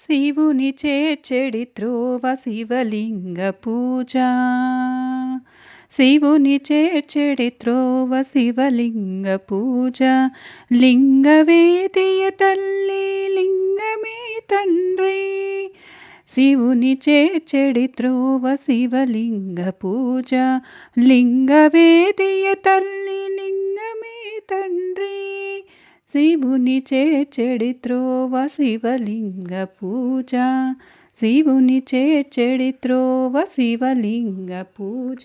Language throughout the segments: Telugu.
శివుని చేర్చెడి త్రోవ శివలింగ పూజ. శివుని చేర్చెడి త్రోవ శివలింగ పూజ. లింగవేదియ తల్లి లింగమే తండ్రి. శివుని చేర్చెడి త్రోవ శివలింగ పూజ. లింగవేదియ తల్లి లింగమే తండ్రి. శివుని చేర్చెడి త్రోవ శివలింగ పూజ. శివుని చేర్చెడి త్రోవ శివలింగ పూజ.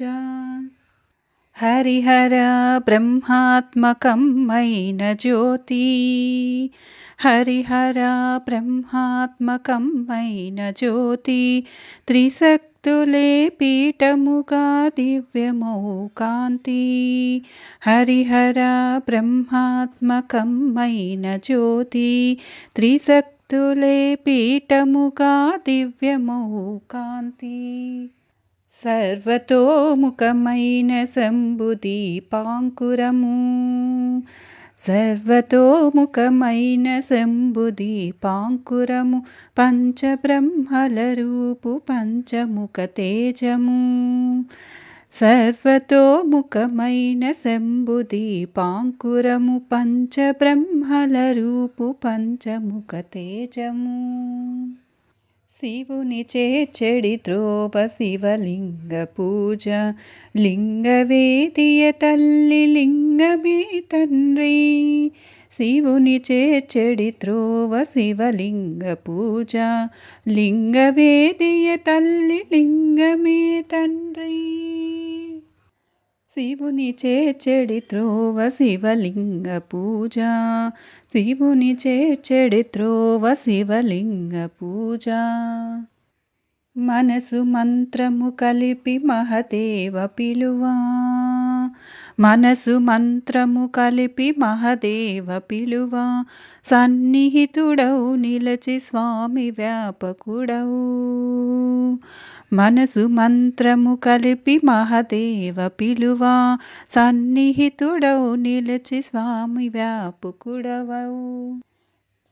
हरिहरा ब्रह्मात्मकं मयि न ज्योति। हरिहरा ब्रह्मात्मक मयि न ज्योति। त्रिसक्तुले पीठमुगा दिव्यमौकान्ति। हरिहरा ब्रह्मात्मकं मयि न ज्योति। त्रिसक्तुले पीठमुगा दिव्यमौकान्ति। పంచబ్రహ్మల రూపు పంచముఖ తేజము సర్వతోముఖమైన శంభుదీపాంకురము పంచబ్రహ్మల రూపు పంచముఖ తేజము శివుని చేర్చెడి త్రోప శివలింగ పూజ. లింగవేదియ తల్లి లింగమే తండ్రి. శివుని చేర్చెడి త్రోవ శివలింగ పూజ. లింగవేదియ తల్లి లింగమే తండ్రి. శివుని చేచెడి త్రోవ శివలింగ పూజ. శివుని చేచెడి త్రోవ శివలింగ పూజ. మనసు మంత్రము కలిపి మహదేవ పిలువా. మనసు మంత్రము కలిపి మహదేవ పిలువా. సన్నిహితుడవు నిలచి స్వామి వ్యాపకుడవు. మనసు మంత్రము కలిపి మహదేవ పిలువా. సన్నిహితుడవు నిలచి స్వామి వ్యాపకుడవవు.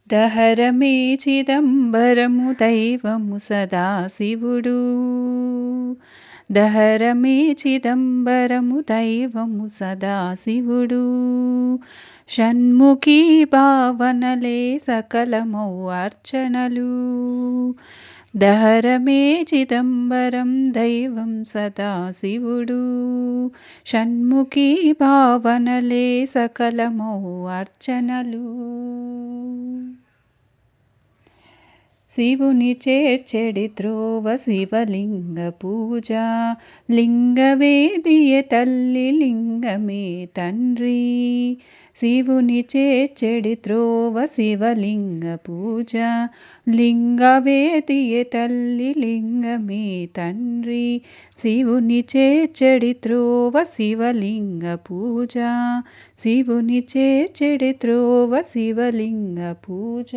దహరమే చిదంబరము దైవము సదాశివుడు దహరమే చిదంబరము దైవము సదాశివుడు షణ్ముఖీ భావనలే సకలమౌ అర్చనలు. దహరమే చిదంబరం దైవం సదాశివుడు షణ్ముఖీ భావనలే సకలమౌ అర్చనలు. శివుని చేర్చెడి త్రోవ శివలింగ పూజ. లింగవేదియ తల్లి లింగమే తండ్రి. శివుని చేర్చెడి త్రోవ శివలింగ పూజ. లింగవేదియ తల్లి లింగమే తండ్రి. శివుని చేర్చెడి త్రోవ శివలింగ పూజ. శివుని చేర్చెడి త్రోవ శివలింగ పూజ.